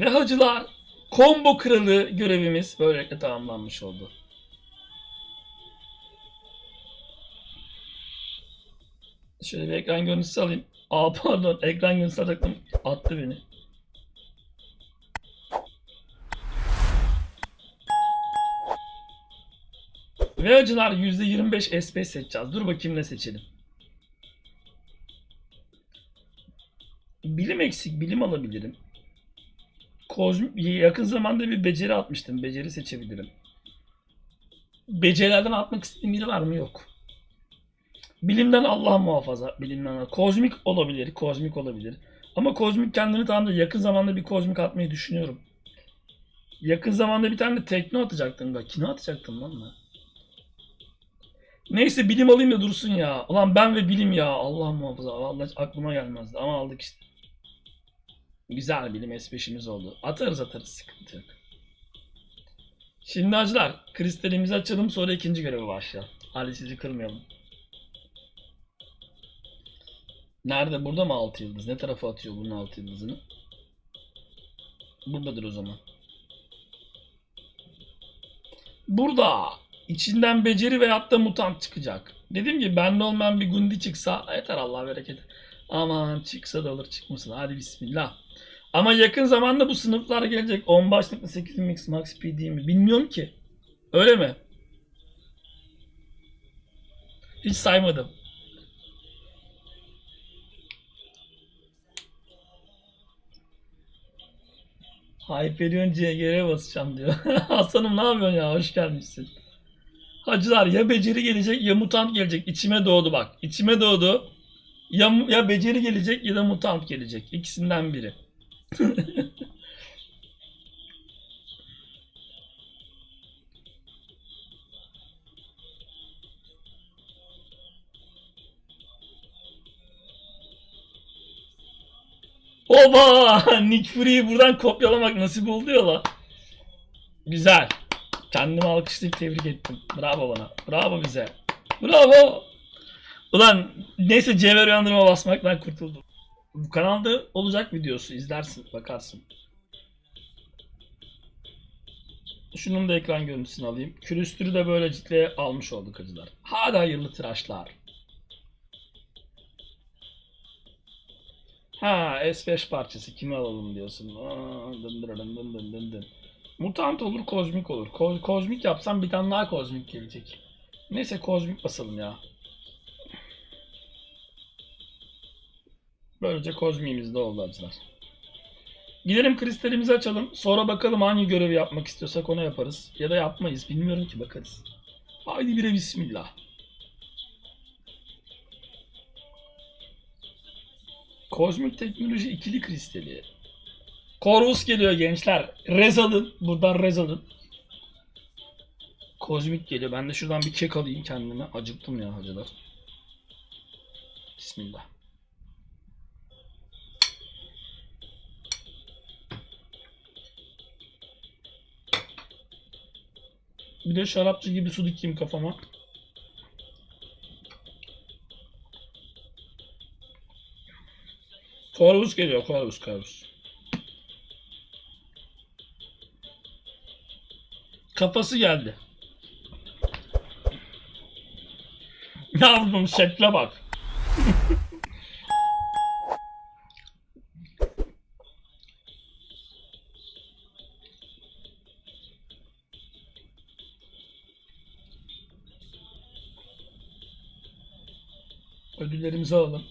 Ve hacılar combo kralı görevimiz böylelikle tamamlanmış oldu. Şöyle bir ekran görüntüsü alayım. Aa pardon ekran görüntüsü alacaktım. Attı beni. Ve hacılar %25 SP seçeceğiz. Dur bakayım ne seçelim. Bilim eksik. Bilim alabilirim. Kozmik, yakın zamanda bir beceri atmıştım. Beceri seçebilirim. Becerilerden atmak istediğim biri var mı? Yok. Bilimden Allah muhafaza. Bilimden Kozmik olabilir. Kozmik olabilir. Ama kozmik kendini tamamdır. Yakın zamanda bir kozmik atmayı düşünüyorum. Yakın zamanda bir tane de tekno atacaktım. Bak kino atacaktım lan ben. Neyse bilim alayım da dursun ya. Ulan ben ve bilim ya. Allah muhafaza. Vallahi aklıma gelmezdi ama aldık işte. Güzel bilim S5'imiz oldu. Atarız atarız sıkıntı yok. Şimdi hacılar kristalimizi açalım sonra ikinci göreve başlayalım. Hadi sizi kırmayalım. Nerede? Burada mı 6 yıldız? Ne tarafa atıyor bunun 6 yıldızını? Buradadır o zaman. Burada içinden beceri veyahut da mutant çıkacak. Dediğim gibi bende olmayan bir gundi çıksa yeter Allah bereket. Aman çıksa da olur çıkmasın. Hadi bismillah. Ama yakın zamanda bu sınıflar gelecek. 10 başlıklı 8 mix max PD mi? Bilmiyorum ki. Öyle mi? Hiç saymadım. Hyperion CG'ye basacağım diyor. Hasan'ım ne yapıyorsun ya? Hoş gelmişsin. Hacılar ya beceri gelecek ya mutant gelecek. İçime doğdu bak. İçime doğdu. Ya, ya beceri gelecek ya da mutant gelecek. İkisinden biri. Oba! Nick Fury'yi buradan kopyalamak nasip oldu ya la. Güzel. Kendimi alkışlayıp tebrik ettim. Bravo bana. Bravo bize. Bravo. Ulan neyse cevher uyandırma basmaktan kurtuldum. Bu kanalda olacak videosu. izlersin, bakarsın. Şunun da ekran görüntüsünü alayım. Külüstürü de böyle ciddiye almış olduk acılar. Hadi hayırlı tıraşlar. Ha S5 parçası kimi alalım diyorsun. Aa, dın dın dın dın dın dın. Mutant olur, kozmik olur. Ko- kozmik yapsam bir tane daha kozmik gelecek. Neyse kozmik basalım ya. Böylece kozmiğimiz de oldu acılar. Gidelim kristalimizi açalım. Sonra bakalım hangi görevi yapmak istiyorsak onu yaparız. Ya da yapmayız. Bilmiyorum ki bakarız. Haydi bire bismillah. Kozmik teknoloji ikili kristali. Corvus geliyor gençler. Rez alın. Buradan rez alın. Kozmik geliyor. Ben de şuradan bir kek alayım kendime. Acıktım ya hacılar. Bismillah. Bir de şarapçı gibi su dikeyim kafama. Corvus geliyor. Corvus, Corvus. Kafası geldi. Yavrum şekle bak. Ödüllerimizi alalım.